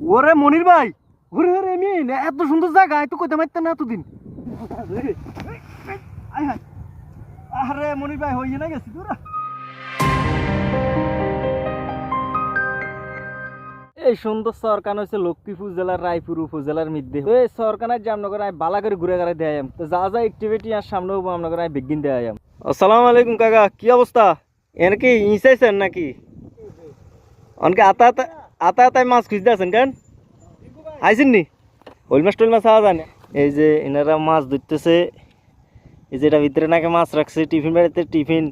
ওরে মনির ভাই ওরে ওরে মিন এত সুন্দর জায়গা এত কইতে মারতেন না এতদিন। আয় আরে মনির ভাই হইয়ে না গেছি তোরা এই সুন্দর সরকান হচ্ছে লক্ষ্মীপুর জেলার রায়পুর উপজেলার মধ্যে। এই সরকানের জামনগর আমি বালা করে ঘুরে ঘুরে দেয় তো যা যা অ্যাক্টিভিটি আর সামনে হব আমনগর আমি বেগিন দেয় আসসালামু আলাইকুম কাকা কি অবস্থা? এর কি ইসাইছেন নাকি? অনকে আতা আতা আতা আতায় মাছ খুঁজতে আছেন কেন? আইসেন নি? ওই মাছ টোল মাছ আওয়া যায় না। এই যে এনারা মাছ ধরতেছে, এই যে এটা ভিতরে নাকি মাছ রাখছে, টিফিন বাড়িতে টিফিন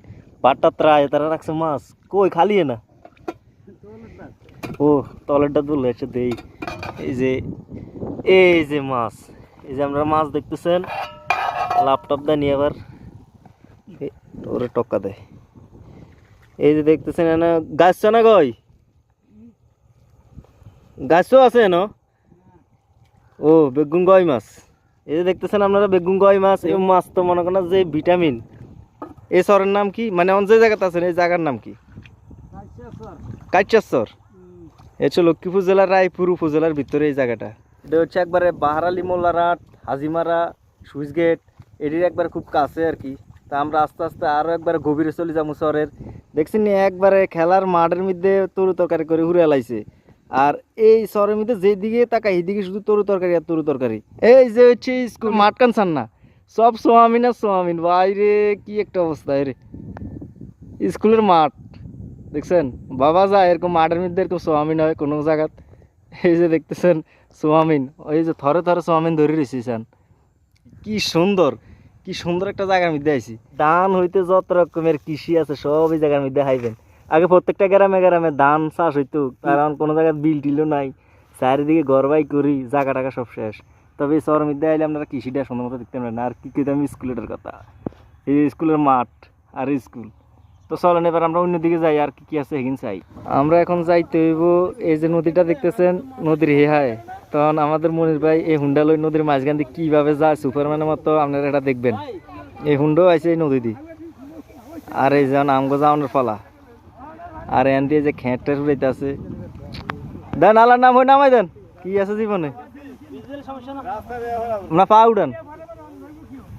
বাট্টা ত্রায় তারা রাখছে মাছ। কই, খালি না ও তলেরটা তুলে এসে দেই। এই যে এই যে মাছ। এই যে আমরা মাছ দেখতেছেন ল্যাপটপ দেয় নিয়ে আবার। ওরে টক্কা দেয়। এই যে দেখতেছেন এনে, গাছ না গই গাছও আছে ন ও বেগুন গয় মাছ। এই যে দেখতেছেন আপনারা বেগুন গয় মাছ এই মাছ তো মনে করেন যে ভিটামিন। এই সরের নাম কি? মানে অন যে জায়গাতে আছেন এই জায়গার নাম কি? কাইচাসর এটা হচ্ছে লক্ষ্মীপুর জেলার রায়পুর উপজেলার ভিতরে এই জায়গাটা। এটা হচ্ছে একবারে বাহারালি মোল্লারাট হাজিমারা সুইচ গেট। এটির একবার খুব কাছে আর কি। তা আমরা আস্তে আস্তে আরও একবার গভীরে চলে যাব শহরের দেখছেন নি একবারে খেলার মাঠের মধ্যে তরু তরকারি করে ঘুরে এলাইছে আর এই শহরের মধ্যে যেদিকে তাকাই এইদিকে শুধু তরু তরকারি আর তরু তরকারি। এই যে হচ্ছে স্কুল মাঠ কানসান না সব সোয়ামিন আর সোয়ামিন। বাইরে কি একটা অবস্থা রে। স্কুলের মাঠ, দেখছেন? বাবা যায়, এরকম মাঠের মধ্যে এরকম সোয়ামিন হয় কোনো জায়গাত। এই যে দেখতেছেন, সোয়ামিন। ওই যে থরে থরে সোয়ামিন ধরে রয়েছেন কি সুন্দর কি সুন্দর একটা জায়গার মধ্যে আইছি। ধান হইতে যত রকমের কৃষি আছে, সব এই জায়গার মধ্যে হাইবেন। আগে প্রত্যেকটা গ্রামে গ্রামে ধান চাষ হইতো কারণ কোনো জায়গায় বিল টিলও নাই। চারিদিকে গরবাই করি, জায়গা টাকা সব শেষ। তবে এই শহরের মধ্যে আইলে আপনারা কৃষিটা সুন্দর মতো দেখতে পারেন আর কি কইতাম স্কুলের কথা। এই স্কুলের মাঠ আর স্কুল। তো চলেন, এবার আমরা অন্যদিকে যাই, আর কি কি আছে এখানে চাই। আমরা এখন যাইতে হইব এই যে নদীটা দেখতেছেন, নদীর হেহায়। তখন আমাদের মনির ভাই এই হুন্ডা লই নদীর মাঝখান দিয়ে কীভাবে যায়, সুপারম্যানের মতো আপনারা এটা দেখবেন। এই হুন্ডাও আছে এই নদী দিয়ে। আর এই যেমন আমগো যাওয়ানোর পালা। আর এন দিয়ে যে খেঁটের উড়াইতে আছে দেন আলার নাম হয়ে নামাই দেন। কি আছে জীবনে? না পা উড়ান।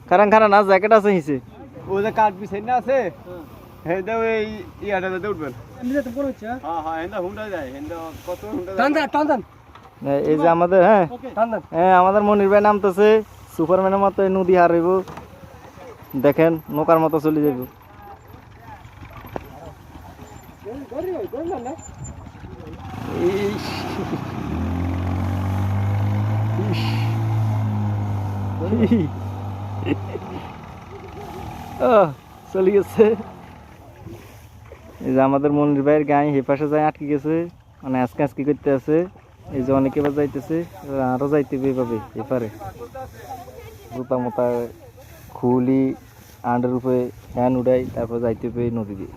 কারণ খানা না জ্যাকেট আছে হিসে ও যে কাঠ বিছাই না আছে? ওই উঠবেন। হ্যাঁ হ্যাঁ হেন্দা হুন্ডা যায় হেন্দা কত হুন্ডা যায়। এই- এই যে আমাদের হ্যাঁ? হ্যাঁ আমাদের মনির ভাই নামতেছে। সুপারম্যানের মতো নদী দেখেন নৌকার মতো চলে যাইব। আহ, চলে গেছে। এই যে আমাদের মনির ভাইয়ের গায়ে হে পাশে যায় আটকে গেছে। মানে আজকে আজকে করতে আছে। এই যে অনেকে এবার যাইতেছে আরও যাইতে এভাবে, এপারে। জুতা মোতা খুলি আন্ডার উপরে ফ্যান উড়াই তারপর যাইতে হবে নদী দিয়ে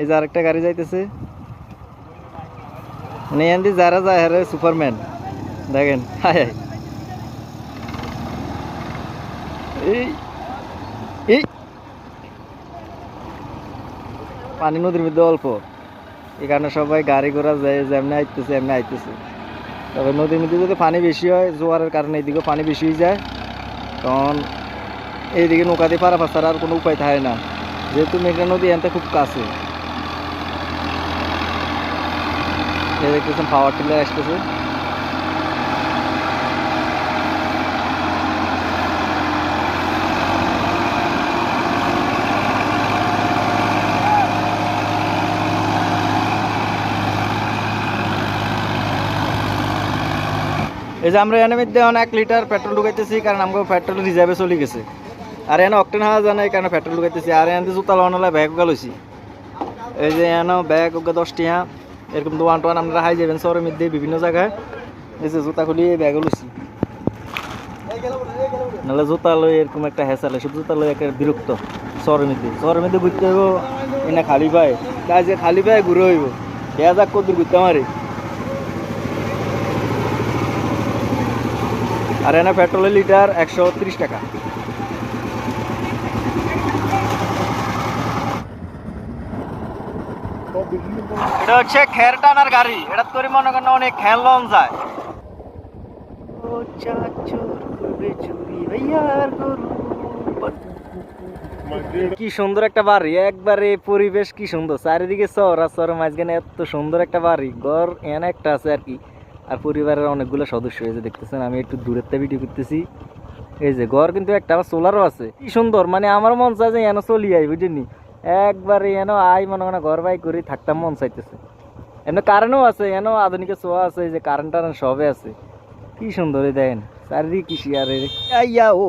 এই যে আরেকটা গাড়ি যাইতেছে। মানে এখান দিয়ে যারা যায় সুপারম্যান। দেখেন এই পানি নদীর মধ্যে অল্প। কারণে সবাই গাড়ি ঘোড়া যায় যেমনি আইতেছে, এমনি আইতেছে। তবে নদীর মধ্যে যদি পানি বেশি হয়, জোয়ারের কারণে এইদিকেও পানি বেশি হয়ে যায়। তখন এইদিকে নৌকা দিয়ে পারা পাস্তার আর কোনো উপায় থাকে না। যেহেতু মেঘনা নদী এনতে খুব কাছে। এই দেখতেছেন পাওয়ার টিলার আসতেছে। এই যে আমরা এনে মধ্যে এখন এক লিটার পেট্রোল ঢুকাইতেছি, কারণ আমাকে পেট্রোল রিজার্ভে চলে গেছে। আর এনে অকটেন হাওয়া জানা এই কারণে পেট্রোল ঢুকাইতেছি। আর এনে জুতা লাগানো ব্যাগ ওগা লইছি। এই যে এনে ব্যাগ ওগা দশ টিয়া এরকম দোয়ান টোয়ান আপনারা হাই যাবেন, শহরের মধ্যে বিভিন্ন জায়গায়। এই যে জুতা খুলি, এই ব্যাগও নাহলে জুতা লই এরকম একটা হেসালে সব জুতা লই একটা বিরক্ত শহরের মধ্যে। শহরের মধ্যে ঘুরতে হইব, এনে খালি পায়। তাই যে খালি পায় ঘুরে হইব। হেয়া যাক, কত ঘুরতে মারি আর এনে পেট্রোলের লিটার একশো টাকা। এটা হচ্ছে খের টানার গাড়ি। এটা করে মনে করেন অনেক খেল লন যায়। ও চাচুর করবে চুরি ভাইয়ার গরু। কি সুন্দর একটা বাড়ি, একবারে পরিবেশ কি সুন্দর। চারিদিকে চর আর চর মাঝখানে এত সুন্দর একটা বাড়ি, ঘর এন একটা আছে আর কি। আর পরিবারের অনেকগুলো সদস্য হয়েছে দেখতেছেন, আমি একটু দূরের থেকে ভিডিও করতেছি। এই যে ঘর কিন্তু একটা, আবার সোলারও আছে। কি সুন্দর মানে আমার মন চায় যে এন চলি আই বুঝিনি একবারে এনে আই মনে হয় ঘর বাই করে থাকতাম মন চাইতেছে। এনে কারেন্টও আছে এনে আধুনিক ছোঁয়া আছে যে কারেন্ট টারেন্ট সবে আছে। কি সুন্দর এই দেখেন চারিদিকে কৃষি আর আইয়া ও।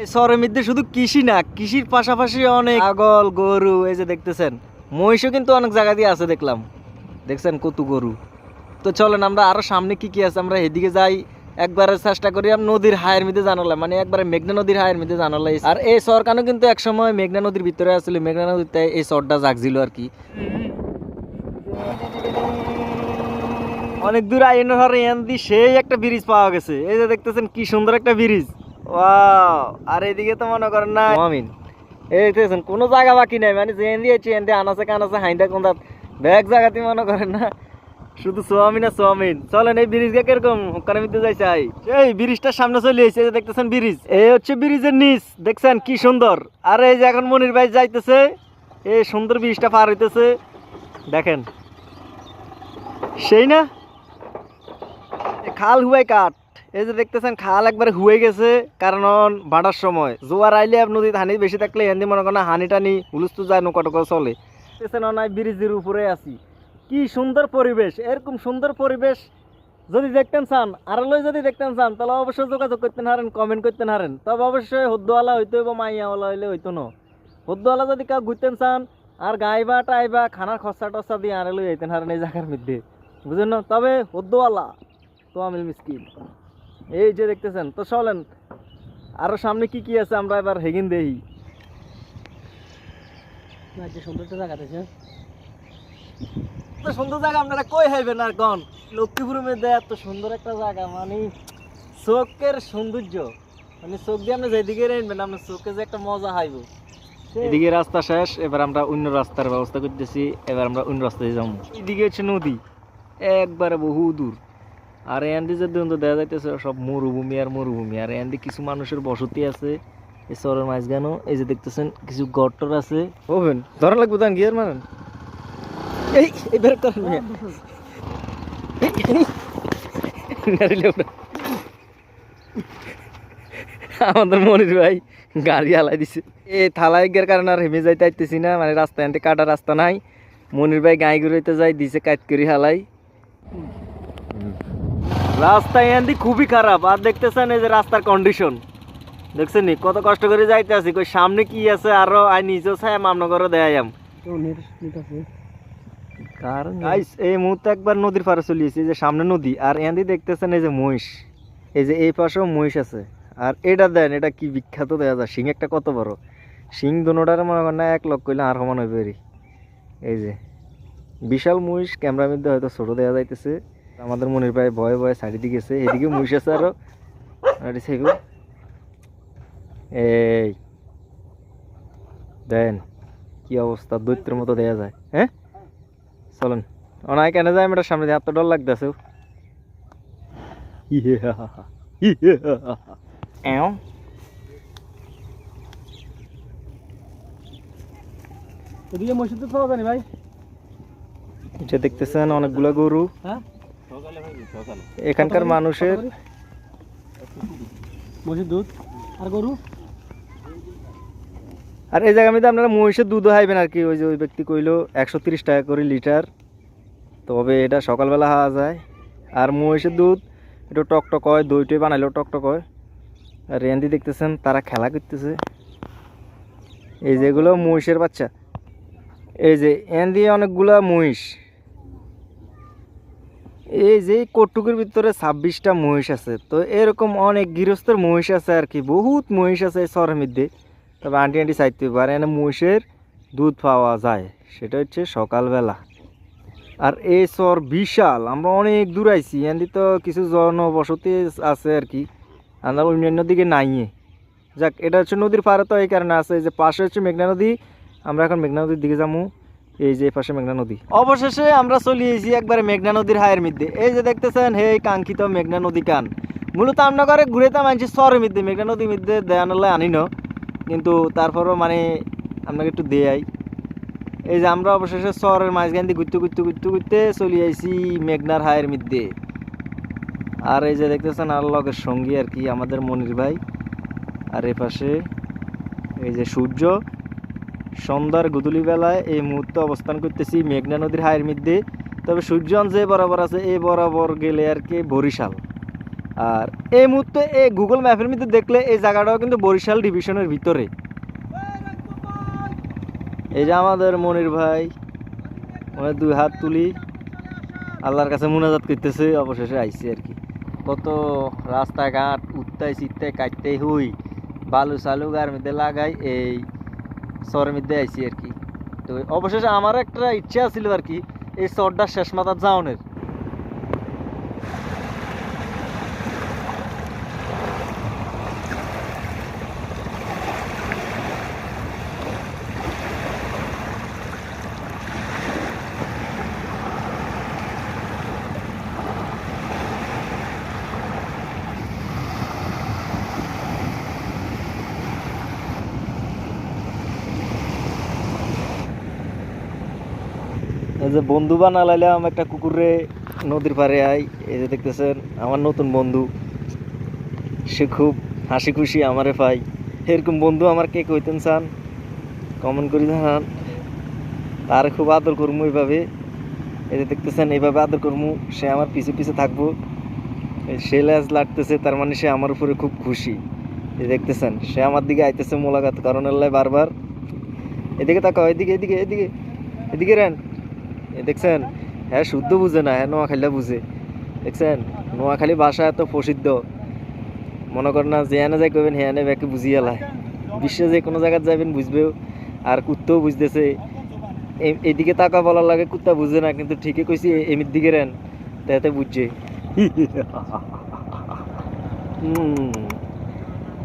এই শহরের মধ্যে শুধু কৃষি না কৃষির পাশাপাশি অনেক ছাগল গরু এই যে দেখতেছেন মহিষও কিন্তু অনেক জায়গা দিয়ে আছে দেখলাম। দেখছেন কত গরু। তো চলেন আমরা আরও সামনে কি কি আছে আমরা এদিকে যাই। একবারে চেষ্টা করি নদীর হায়ের মধ্যে জানালাম মানে একবারে মেঘনা নদীর হায়ের মধ্যে জানালাই আর এই সরকারও কিন্তু একসময় মেঘনা নদীর ভিতরে আসলে মেঘনা নদীতে এই চরটা জাগছিল আর কি। অনেক দূর আইনের হরে এনদি সেই একটা ব্রিজ পাওয়া গেছে। এই যে দেখতেছেন কি সুন্দর একটা ব্রিজ ওয়াও আর এদিকে তো মনে করেন না আমিন এই দেখতেছেন কোনো জায়গা বাকি নাই মানে যে এনদি আছে এনদি আনাছে কানাছে হাইন্দা কোনটা ব্যাগ জায়গাতে মনে করেন না। শুধু সোয়ামিন আর সোয়ামিন। চলেন এই ব্রিজ কে কীরকম? ওখানে মধ্যে যাইছে আই এই ব্রিজটার সামনে চলে যে দেখতেছেন ব্রিজ এই হচ্ছে ব্রিজের নিচ। দেখছেন কি সুন্দর? আর এই যে এখন মনির ভাই যাইতেছে এই সুন্দর ব্রিজটা পার হইতেছে। দেখেন। সেই না? খাল হুয়াই কাঠ। এই যে দেখতেছেন খাল একবারে হুয়ে গেছে কারণ ভাড়ার সময়। জোয়ার আইলে নদীতে হানি বেশি থাকলে এন্দি মনে করেন হানি টানি হুলুস্তু যায় নৌকা টোকা চলে। দেখতেছেন অনাই ব্রিজের উপরে আছি। কি সুন্দর পরিবেশ, এরকম সুন্দর পরিবেশ যদি দেখতেন চান আর যদি দেখতেন চান, তাহলে অবশ্যই যোগাযোগ করতেন হারেন কমেন্ট করতেন হারেন। তবে অবশ্যই হদ্দওয়ালা হইতে হইব, মাইয়াওয়ালা হইলে হইতো না। হদ্দওয়ালা যদি কাউ ঘুরতেন চান, আর গাইবা টাইবা খানার খরচা টসা দিয়ে আরে লই যাইতেন হারেন এই জায়গার মধ্যে। বুঝলেন না? তবে হদ্দওয়ালা তো আমিল মিসকিন। এই যে দেখতেছেন, তো চলেন, আরও সামনে কি কি আছে আমরা এবার হেগিন দেই সুন্দর জায়গা আছে। এত সুন্দর জায়গা আপনারা কই হাইবেন আর কোন লক্ষ্মীপুরের মধ্যে এত সুন্দর একটা জায়গা মানে চোখের সৌন্দর্য। মানে চোখ দিয়ে আপনি যেদিকে রাখবেন আপনার চোখে যে একটা মজা হাইব। এদিকে রাস্তা শেষ এবার আমরা অন্য রাস্তার ব্যবস্থা করতেছি এবার আমরা অন্য রাস্তায় যাব। এদিকে হচ্ছে নদী একবারে বহু দূর। আর এন্দি যে দূর দেখা যাইতেছে সব মরুভূমি আর মরুভূমি। আর এন্দি কিছু মানুষের বসতি আছে এই চরের মাঝখানেও। এই যে দেখতেছেন কিছু গট্টর আছে। ওভেন ধরা লাগবে তান গিয়ার মারেন? এই করেন মিয়া। আমাদের মনির ভাই গাড়ি হালাই দিছে। এই থালাই গিয়ার কারণে আর হেমে যাইতে আইতেছি না মানে রাস্তা এনতে কাটা রাস্তা নাই। মনির ভাই গাই ঘুরাইতে যাই দিছে কাট করি হালাই। রাস্তা এনদি খুবই খারাপ আর দেখতেছেন এই যে রাস্তার কন্ডিশন দেখছেন নি কত কষ্ট করে যাইতে আছি কই সামনে কি আছে আরও আই নিজেও ছায় মামনগরে দেয়াম কারণ এই মুহূর্তে একবার নদীর পাড়ে যে সামনে নদী, আর দেখতেছেন এই যে মহিষ। এই যে এই পাশেও মহিষ আছে। আর এটা দেন, এটা কি বিখ্যাত দেয়া যায়, শিং একটা কত বড়। শিং দুনোটার মনে না, এক আর সমান রে। এই যে, বিশাল মহিষ ক্যামেরার মধ্যে হয়তো ছোট দেওয়া যাইতেছে। আমাদের মনির প্রায় ভয়ে ভয়ে সাইডে গেছে, এদিকে মহিষ আছে আরও। এই দেন, কি অবস্থা, দৈত্যের মতো দেয়া যায় হ্যাঁ? চলেন। অনায় কেন যায় আমার সামনে এত ডর লাগতেছে। এও। এদিকে মসজিদ পাওয়া জানি ভাই। এটা দেখতেছেন অনেকগুলা গরু। হ্যাঁ? এখানকার মানুষের মসজিদ দুধ আর গরু? আর এই জায়গার মধ্যে আপনারা মহিষের দুধও খাইবেন আর কি, ওই যে ওই ব্যক্তি কইলো একশো টাকা করে লিটার। তবে এটা সকালবেলা খাওয়া যায়। আর মহিষের দুধ, একটু টকটক হয় দইটই বানাইলেও টকটক হয়। আর রেন্দি দেখতেছেন, তারা খেলা করতেছে। এই যেগুলো মহিষের বাচ্চা। এই যে এন্দি অনেকগুলা মহিষ। এই যে কটুকের ভিতরে ছাব্বিশটা মহিষ আছে। তো এরকম অনেক গৃহস্থের মহিষ আছে আর কি, বহুত মহিষ আছে এই শহরের মধ্যে। তবে আন্টি আন্টি চাইতে পারে এনে মহিষের দুধ পাওয়া যায়। সেটা হচ্ছে সকালবেলা। আর এই চর বিশাল, আমরা অনেক দূর আইছি। এন্দি তো কিছু জনবসতি আছে আর কি। আমরা অন্যান্য দিকে নাইয়ে। যাক, এটা হচ্ছে নদীর পাড়ে তো এই কারণে আছে। যে পাশে হচ্ছে মেঘনা নদী। আমরা এখন মেঘনা নদীর দিকে যাব এই যে পাশে মেঘনা নদী। অবশেষে আমরা চলে এসেছি একবারে মেঘনা নদীর হায়ের মধ্যে। এই যে দেখতেছেন হে কাঙ্ক্ষিত মেঘনা নদী কান। মূলত আমরা ঘুরে তা মানছি সরের মধ্যে। মেঘনা নদীর মধ্যে আনি ন কিন্তু তারপরও মানে আপনাকে একটু দেয়াই। এই যে আমরা অবশেষে শহরের মাঝখান দিয়ে ঘুরতে ঘুরতে ঘুরতে ঘুরতে চলে আইছি মেঘনার হায়ের মধ্যে আর এই যে দেখতেছেন আর লগের সঙ্গী আর কি, আমাদের মনির ভাই। আর এ পাশে এই যে সূর্য। সন্ধ্যার গুদুলি বেলায় এই মুহূর্তে অবস্থান করতেছি মেঘনা নদীর হায়ের মধ্যে তবে সূর্যন যে বরাবর আছে এই বরাবর গেলে আর কি বরিশাল। আর এই মুহূর্তে এই গুগল ম্যাপের মধ্যে দেখলে এই জায়গাটাও কিন্তু বরিশাল ডিভিশনের ভিতরে। এই যে আমাদের মনির ভাই মানে দুই হাত তুলি, আল্লাহর কাছে মোনাজাত করতেছে, অবশেষে আইসি আর কি। কত রাস্তাঘাট, উত্তাই চিত্তাই কাটতে হুই, বালু সালু গার মধ্যে লাগাই এই শহরের মধ্যে আইসি আর কি। তো অবশেষে আমার একটা ইচ্ছা ছিল আর কি, এই শহরটা শেষ মাথার যাওনের যে বন্ধু বানালাইলাম একটা কুকুরে নদীর পাড়ে আই, এই যে দেখতেছেন, আমার নতুন বন্ধু। সে খুব হাসি খুশি আমারে পাই। এরকম বন্ধু আমার কে কইতেন চান? কমেন্ট করি জানান। তার খুব আদর করব এইভাবে। এই যে দেখতেছেন, এইভাবে আদর করব সে আমার পিছে পিছে থাকব। সে ল্যাজ লাগতেছে, তার মানে সে আমার উপরে খুব খুশি। এই দেখতেছেন, সে আমার দিকে আইতেছে মোলাকাত, কারণ বারবার। এদিকে তাকাও, এদিকে এদিকে এদিকে এদিকে রেন। দেখছেন? হ্যাঁ শুদ্ধ বুঝে না হ্যাঁ নোয়াখালীটা বুঝে। দেখছেন? নোয়াখালী ভাষা এত প্রসিদ্ধ। মনে করেন না, যেখানে যাই কবেন হ্যাঁ ব্যাকে বুঝিয়ে এলায়। বিশ্বে যে কোনো জায়গায় যাবেন বুঝবেও। আর কুত্তাও বুঝতেছে। এদিকে তাকা বলার লাগে, কুত্তা বুঝে না, কিন্তু ঠিকই কইছি এমির দিকে রেন। তাতে বুঝছে।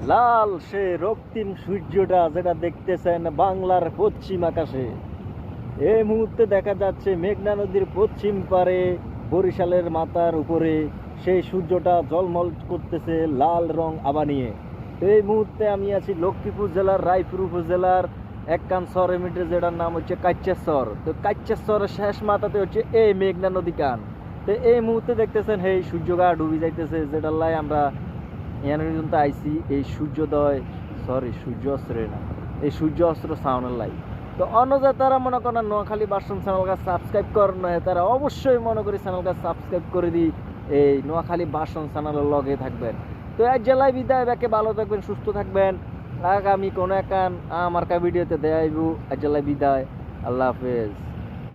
লাল সে রক্তিম সূর্যটা যেটা দেখতেছেন বাংলার পশ্চিম আকাশে। এই মুহূর্তে দেখা যাচ্ছে মেঘনা নদীর পশ্চিম পারে বরিশালের মাথার উপরে। সেই সূর্যটা জলমল করতেছে লাল রং আবা নিয়ে। তো এই মুহূর্তে আমি আছি লক্ষ্মীপুর জেলার, রায়পুর উপজেলার এককান শহরের মিটে যেটার নাম হচ্ছে কাচ্চেশ্বর। তো কাচ্চেশ্বরের শেষ মাথাতে হচ্ছে এই মেঘনা নদী কান। তো এই মুহূর্তে দেখতেছেন এই সূর্যগা ডুবি যাইতেছে। যেটার লাই আমরা এখানে পর্যন্ত আইছি, এই সূর্যোদয় সরি সূর্য অস্ত্রের না, এই সূর্য অস্ত্র সাউনের লাই। তো অন্য যে তারা মনে করেন নোয়াখালী বাসন চ্যানেলকে সাবস্ক্রাইব করেন তারা অবশ্যই মনে করি চ্যানেলকে সাবস্ক্রাইব করে দিই, এই নোয়াখালী বাসন চ্যানেলের লগে থাকবেন। তো এক জেলায় বিদায় ব্যাকে ভালো থাকবেন, সুস্থ থাকবেন। আগামী কোনো একান আমার কা ভিডিওতে দেয়বু এক জেলায় বিদায়। আল্লাহ হাফেজ।